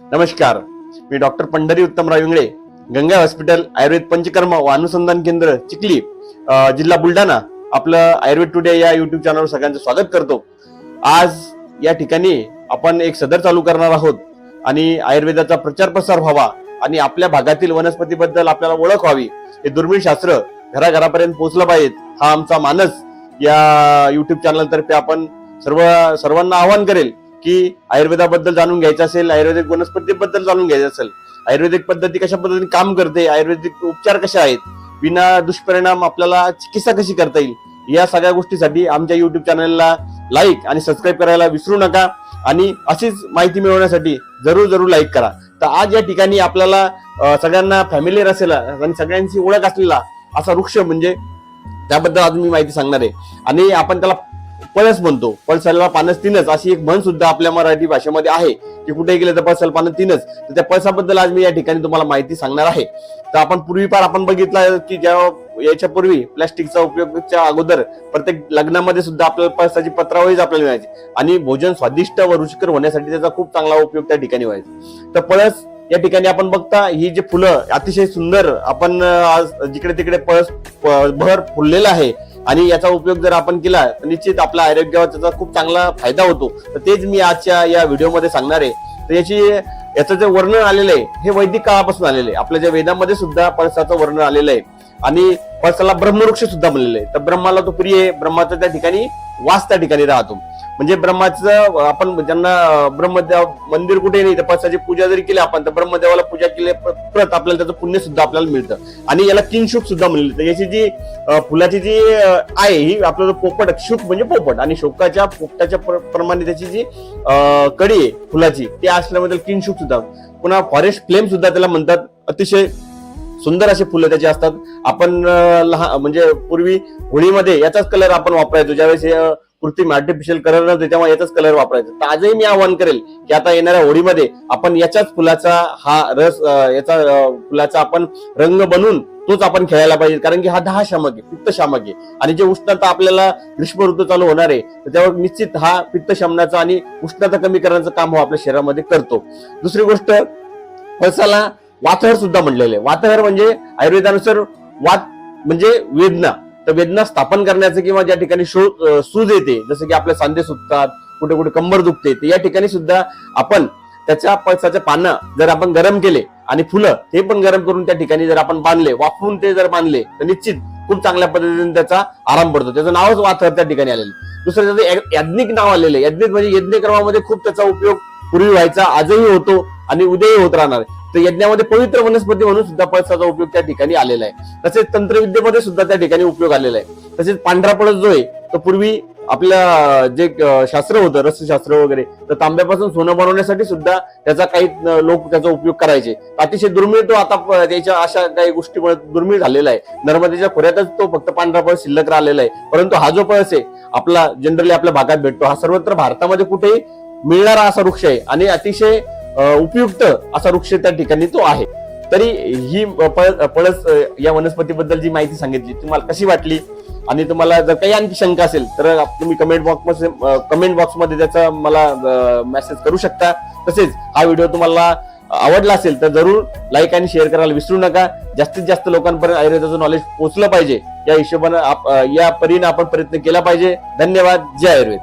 नमस्कार मी doctor Pandhari Uttamrao Ingale Ganga hospital Ayurveda Panchakarma व अनुसंधान केंद्र चिखली जिल्हा बुलढाणा. आपलं आयुर्वेद टुडे या युट्यूब चॅनलवर सगळ्यांचं स्वागत करतो. आज या ठिकाणी आपण एक सदर चालू करणार आहोत आणि आयुर्वेदाचा प्रचार प्रसार व्हावा आणि आपल्या भागातील वनस्पतीबद्दल आपल्याला ओळख व्हावी हे दुर्मिळ शास्त्र घराघरापर्यंत पोहोचलं पाहिजे हा आमचा मानस या युट्यूब चॅनल तर्फे आपण सर्व सर्वांना आवाहन करेल. की आयुर्वेदाबद्दल जाणून घ्यायचं असेल आयुर्वेदिक वनस्पतीबद्दल जाणून घ्यायचं असेल आयुर्वेदिक पद्धती कशा पद्धतीने काम करते आयुर्वेदिक उपचार कसे आहेत विना दुष्परिणाम आपल्याला चिकित्सा कशी करता येईल या सगळ्या गोष्टीसाठी आमच्या युट्यूब चॅनलला लाईक आणि सबस्क्राईब करायला विसरू नका. आणि अशीच माहिती मिळवण्यासाठी जरूर जरूर लाईक करा. तर आज या ठिकाणी आपल्याला सगळ्यांना फॅमिलीर असेल आणि सगळ्यांची ओळख असलेला असा वृक्ष म्हणजे त्याबद्दल आज मी माहिती सांगणार आहे. आणि आपण त्याला पळस म्हणतो. पळसाला पानस तीनच. अशी एक म्हण सुद्धा आपल्या मराठी भाषेमध्ये आहे की कुठे गेले तर पळसाला पानं तीनच. तर त्या पळसाबद्दल आज मी या ठिकाणी तुम्हाला माहिती सांगणार आहे. तर आपण पूर्वीपार आपण बघितलं की ज्या याच्या पूर्वी प्लास्टिकचा उपयोगच्या अगोदर प्रत्येक लग्नामध्ये सुद्धा आपल्याला पळसाची पत्रावळीच आपल्याला मिळायची. आणि भोजन स्वादिष्ट व रुचिकर होण्यासाठी त्याचा खूप चांगला उपयोग त्या ठिकाणी व्हायचा. तर पळस या ठिकाणी आपण बघता ही जी फुलं अतिशय सुंदर आपण आज जिकडे तिकडे पळस प- भर फुललेला आहे आणि याचा उपयोग जर आपण केला तर निश्चित आपल्या आरोग्यावर त्याचा खूप चांगला फायदा होतो. तर तेच मी आजच्या या व्हिडिओमध्ये सांगणार आहे. तर याची याचं जे वर्णन आलेलं आहे हे वैदिक काळापासून आलेलं आहे. आपल्या ज्या वेदामध्ये सुद्धा पळसाचं वर्णन आलेलं आहे. आणि पळसाला ब्रह्मवृक्ष सुद्धा म्हणलेलं आहे. तर ब्रह्माला तो प्रिय आहे. ब्रह्माचा त्या ठिकाणी वास त्या ठिकाणी राहतो. म्हणजे ब्रह्माचं आपण ज्यांना ब्रह्मदेव मंदिर कुठे नाही तर पळसाची पूजा जरी केली आपण तर ब्रह्मदेवाला पूजा केली प्रत आपल्याला त्याचं पुण्य सुद्धा आपल्याला मिळतं. आणि याला किनशुक सुद्धा म्हणलं. तर याची जी फुलाची जी आहे ही आपलं पोपट शुक म्हणजे पोपट. आणि शोकाच्या पोपटाच्या प्र- प्रमाणे त्याची जी कडी आहे फुलाची ती असल्याबद्दल किनशुक सुद्धा. पुन्हा फॉरेस्ट फ्लेम सुद्धा त्याला म्हणतात. अतिशय सुंदर असे फुलं त्याचे असतात. आपण लहान म्हणजे पूर्वी होळीमध्ये याचाच कलर आपण वापरायचो. ज्यावेळेस कृत्रिम आर्टिफिशियल कलर नव्हते तेव्हा याचाच कलर वापरायचा. तर आजही मी आवाहन करेल की आता येणाऱ्या होळीमध्ये आपण याच्याच फुलाचा हा रस याचा फुलाचा आपण रंग बनवून तोच आपण खेळायला पाहिजे. कारण की हा दहा शामक आहे पित्त शामक आहे. आणि जे उष्णता आपल्याला ग्रीष्म ऋतू चालू होणार आहे तर त्यावर निश्चित हा पित्त शमनाचा आणि उष्णता कमी करण्याचं काम हा आपल्या शरीरामध्ये करतो. दुसरी गोष्ट पळसाला वातहर सुद्धा म्हणलेलं आहे. वातहर म्हणजे आयुर्वेदानुसार वात म्हणजे वेदना. तर वेदना स्थापन करण्याचं किंवा ज्या ठिकाणी सूज येते जसं की आपले सांधे सुटतात कुठे कुठे कंबर दुखते तर या ठिकाणी सुद्धा आपण त्याच्या पळसाच्या पानं जर आपण गरम केले आणि फुलं ते पण गरम करून त्या ठिकाणी जर आपण बांधले वाफवून ते जर बांधले तर निश्चित खूप चांगल्या पद्धतीने त्याचा आराम पडतो. त्याचं नावच वाथर त्या ठिकाणी आलेलं दुसरं त्याचं याज्ञिक नाव आलेलं आहे. याज्ञिक म्हणजे यज्ञक्रमामध्ये खूप त्याचा उपयोग पूर्वी व्हायचा आजही होतो आणि उद्याही होत राहणार तर यज्ञामध्ये पवित्र वनस्पती म्हणून सुद्धा पळसाचा उपयोग त्या ठिकाणी आलेला आहे. तसेच तंत्रविद्येमध्ये सुद्धा त्या ठिकाणी उपयोग आलेला आहे. तसेच पांढरा पळस जो आहे तो पूर्वी आपल्या जे शास्त्र होतं रसशास्त्र वगैरे तर तांब्यापासून सोनं बनवण्यासाठी सुद्धा त्याचा काही लोक त्याचा उपयोग करायचे. अतिशय दुर्मिळ तो आता त्याच्या अशा काही गोष्टीमुळे दुर्मिळ झालेला आहे. नर्मदेच्या खोऱ्यातच तो फक्त पांढरा पळस शिल्लक राहिलेला आहे. परंतु हा जो पळस आहे आपला जनरली आपल्या भागात भेटतो. हा सर्वत्र भारतामध्ये कुठेही मिळणारा असा वृक्ष आहे. आणि अतिशय उपयुक्त असा वृक्ष त्या ठिकाणी तो आहे. तरी ही पळस या वनस्पतीबद्दल जी माहिती सांगितली तुम्हाला कशी वाटली? आणि तुम्हाला जर काही आणखी शंका असेल तर तुम्ही कमेंट बॉक्स कमेंट बॉक्समध्ये त्याचा मला मेसेज करू शकता. तसेच हा व्हिडिओ तुम्हाला आवडला असेल तर जरूर लाईक आणि शेअर करायला विसरू नका. जास्तीत जास्त लोकांपर्यंत आयुर्वेदाचं नॉलेज पोहोचलं पाहिजे. या हिशोबानं आप- या परीने आपण प्रयत्न केला पाहिजे. धन्यवाद. जय आयुर्वेद.